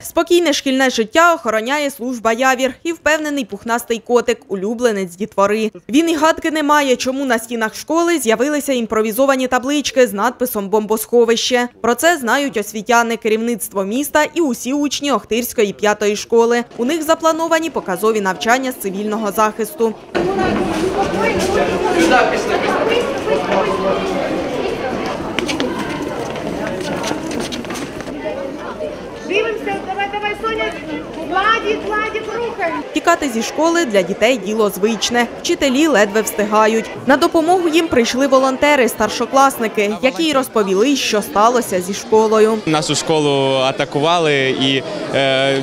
Спокійне шкільне життя охороняє служба Явір і впевнений пухнастий котик, улюбленець дітвори. Він і гадки не має, чому на стінах школи з'явилися імпровізовані таблички з надписом «Бомбосховище». Про це знають освітяни, керівництво міста і усі учні Охтирської п'ятої школи. У них заплановані показові навчання з цивільного захисту. Дивимося, давай, давай, Соня, Владик, Владик, рухай. Тікати зі школи для дітей діло звичне. Вчителі ледве встигають. На допомогу їм прийшли волонтери, старшокласники, які й розповіли, що сталося зі школою. Нашу школу атакували, і е,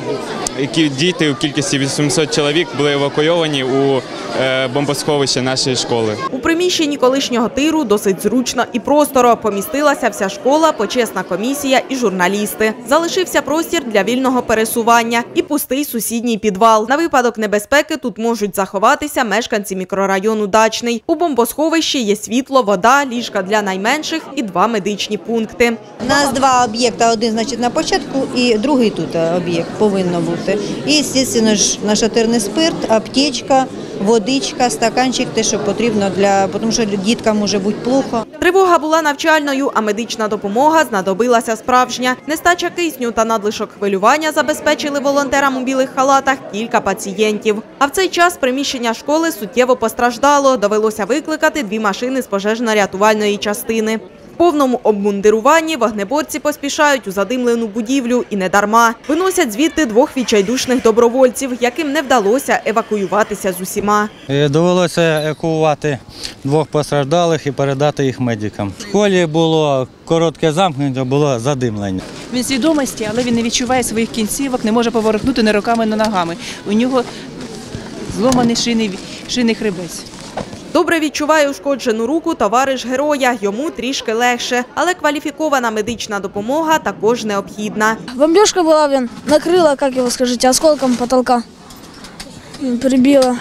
діти у кількості 800 чоловік були евакуйовані у е, бомбосховище нашої школи. У приміщенні колишнього тиру досить зручно і просторо помістилася вся школа, почесна комісія і журналісти. Залишився простір для вільного пересування і пустий сусідній підвал. На випадок небезпеки тут можуть заховатися мешканці мікрорайону Дачний. У бомбосховищі є світло, вода, ліжка для найменших і два медичні пункти. У нас два об'єкти, один значить на початку і другий тут е, об'єкт повинно бути. І, звісно ж, нашатирний спирт, аптечка, водичка, стаканчик, те, що потрібно для, тому що діткам може бути плохо. Тривога була навчальною, а медична допомога знадобилася справжня. Нестача кисню та надлишок хвилювання забезпечили волонтерам у білих халатах кілька пацієнтів. А в цей час приміщення школи суттєво постраждало. Довелося викликати дві машини з пожежно-рятувальної частини. Повному обмундируванні вогнеборці поспішають у задимлену будівлю і не дарма. Виносять звідти двох відчайдушних добровольців, яким не вдалося евакуюватися з усіма. Е, Довелося евакуювати двох постраждалих і передати їх медикам. В школі було коротке замкнення, було задимлення. Він свідомості, але він не відчуває своїх кінцівок, не може поворухнути ні руками, ні ногами. У нього зломаний шийний, шийний хребець. Добре відчуває ушкоджену руку товариш героя. Йому трішки легше, але кваліфікована медична допомога також необхідна. Бомбежка була він, накрила, як його скажуть, осколком потолка. Прибила.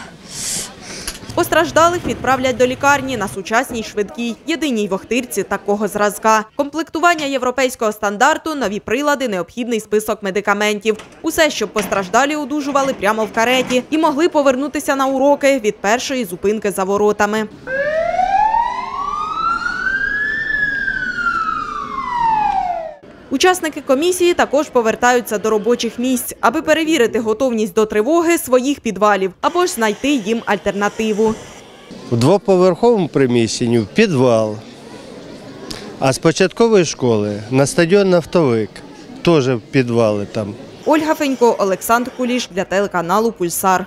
Постраждалих відправлять до лікарні на сучасній швидкій, єдиній в Охтирці такого зразка. Комплектування європейського стандарту, нові прилади, необхідний список медикаментів. Усе, щоб постраждалі одужували прямо в кареті і могли повернутися на уроки від першої зупинки за воротами. Учасники комісії також повертаються до робочих місць, аби перевірити готовність до тривоги своїх підвалів або ж знайти їм альтернативу. У двоповерховому приміщенні в підвал. А з початкової школи на стадіон нафтовик. Теж підвали там. Ольга Фенько, Олександр Куліш для телеканалу Пульсар.